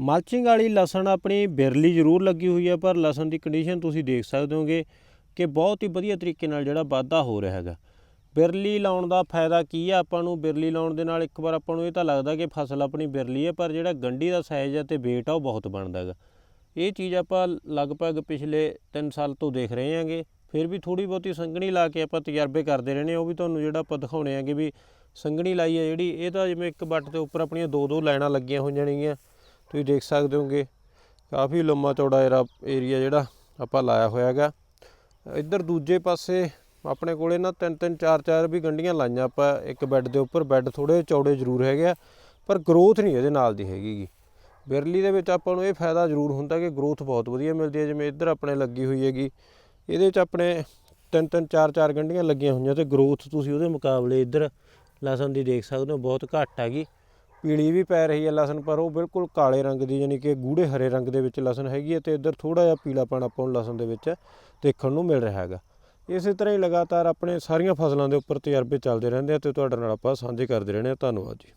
Mulching ਵਾਲੀ ਲਸਣ ਆਪਣੀ ਬਿਰਲੀ ਜ਼ਰੂਰ ਲੱਗੀ ਹੋਈ ਹੈ, ਪਰ ਲਸਣ ਦੀ ਕੰਡੀਸ਼ਨ ਤੁਸੀਂ ਦੇਖ ਸਕਦੇ ਹੋਗੇ ਕਿ ਬਹੁਤ ਹੀ ਵਧੀਆ ਤਰੀਕੇ ਨਾਲ ਜਿਹੜਾ ਵਾਧਾ ਹੋ ਰਿਹਾ ਹੈਗਾ। ਬਿਰਲੀ ਲਾਉਣ ਦਾ ਫਾਇਦਾ ਕੀ ਆ? ਆਪਾਂ ਨੂੰ ਬਿਰਲੀ ਲਾਉਣ ਦੇ ਨਾਲ ਇੱਕ ਵਾਰ ਆਪਾਂ ਨੂੰ ਇਹ ਤਾਂ ਲੱਗਦਾ ਕਿ ਫਸਲ ਆਪਣੀ ਬਿਰਲੀ ਹੈ, ਪਰ ਜਿਹੜਾ ਗੰਢੀ ਦਾ ਸਾਈਜ਼ ਹੈ ਤੇ weight ਆ ਉਹ ਬਹੁਤ ਬਣਦਾ ਹੈਗਾ। ਇਹ ਚੀਜ਼ ਆਪਾਂ ਲਗਭਗ ਪਿਛਲੇ 3 ਸਾਲ ਤੋਂ ਦੇਖ ਰਹੇ ਹਾਂਗੇ। ਫਿਰ ਵੀ ਥੋੜੀ ਬਹੁਤੀ ਸੰਘਣੀ ਲਾ ਕੇ ਆਪਾਂ ਤਜਰਬੇ ਕਰਦੇ ਰਹਿੰਦੇ ਹਾਂ, ਉਹ ਵੀ ਤੁਹਾਨੂੰ ਜਿਹੜਾ ਆਪਾਂ ਦਿਖਾਉਣੇ ਆਂਗੇ ਵੀ ਸੰਘਣੀ ਲਾਈ ਹੈ ਜਿਹੜੀ, ਇਹ ਤਾਂ ਜਿਵੇਂ ਇੱਕ ਬੱਟ ਦੇ ਉੱਪਰ ਆਪਣੀਆਂ ਦੋ ਦੋ ਲਾਈਨਾਂ ਲੱਗੀਆਂ ਹੋਈਆਂ ਨੇਗੀਆਂ। ਤੁਸੀਂ ਦੇਖ ਸਕਦੇ ਹੋਗੇ, ਕਾਫੀ ਲੰਮਾ ਚੌੜਾ ਏਰਾ ਏਰੀਆ ਜਿਹੜਾ ਆਪਾਂ ਲਾਇਆ ਹੋਇਆ ਹੈਗਾ। ਇੱਧਰ ਦੂਜੇ ਪਾਸੇ ਆਪਣੇ ਕੋਲੇ ਨਾ ਤਿੰਨ ਤਿੰਨ, ਚਾਰ ਚਾਰ ਵੀ ਗੰਡੀਆਂ ਲਾਈਆਂ ਆਪਾਂ, ਇੱਕ ਬੈੱਡ ਦੇ ਉੱਪਰ, ਬੈੱਡ ਥੋੜੇ ਚੌੜੇ ਜ਼ਰੂਰ ਹੈਗੇ ਆ, ਪਰ ਗਰੋਥ ਨਹੀਂ ਇਹਦੇ ਨਾਲ ਦੀ ਹੈਗੀਗੀ ਬਿਰਲੀ ਦੇ ਵਿੱਚ ਆਪਾਂ ਨੂੰ ਇਹ ਫਾਇਦਾ ਜ਼ਰੂਰ ਹੁੰਦਾ ਕਿ ਗਰੋਥ ਬਹੁਤ ਵਧੀਆ ਮਿਲਦੀ ਹੈ, ਜਿਵੇਂ ਇੱਧਰ ਆਪਣੇ ਲੱਗੀ ਹੋਈ ਹੈਗੀ, ਇਹਦੇ 'ਚ ਆਪਣੇ ਤਿੰਨ ਤਿੰਨ, ਚਾਰ ਚਾਰ ਗੰਢੀਆਂ ਲੱਗੀਆਂ ਹੋਈਆਂ ਤੇ ਗਰੋਥ ਤੁਸੀਂ ਉਹਦੇ ਮੁਕਾਬਲੇ ਇੱਧਰ ਲਸਣ ਦੀ ਦੇਖ ਸਕਦੇ ਹੋ, ਬਹੁਤ ਘੱਟ ਹੈਗੀ। ਪੀਲੀ ਵੀ ਪੈ ਰਹੀ ਹੈ ਲਸਣ, ਪਰ ਉਹ ਬਿਲਕੁਲ ਕਾਲੇ ਰੰਗ ਦੀ, ਯਾਨੀ ਕਿ ਗੂੜੇ ਹਰੇ ਰੰਗ ਦੇ ਵਿੱਚ ਲਸਣ ਹੈਗੀ ਹੈ ਤੇ ਇੱਧਰ ਥੋੜਾ ਜਿਹਾ ਪੀਲਾਪਣ ਆਪਾਂ ਨੂੰ ਲਸਣ ਦੇ ਵਿੱਚ ਦੇਖਣ ਨੂੰ ਮਿਲ ਰਿਹਾ ਹੈਗਾ। ਇਸੇ ਤਰ੍ਹਾਂ ਹੀ ਲਗਾਤਾਰ ਆਪਣੇ ਸਾਰੀਆਂ ਫਸਲਾਂ ਦੇ ਉੱਪਰ ਤਜਰਬੇ ਚੱਲਦੇ ਰਹਿੰਦੇ ਆ ਤੇ ਤੁਹਾਡੇ ਨਾਲ ਆਪਾਂ ਸਾਂਝੇ ਕਰਦੇ ਰਹਿੰਦੇ ਆ ਧੰਨਵਾਦ ਜੀ।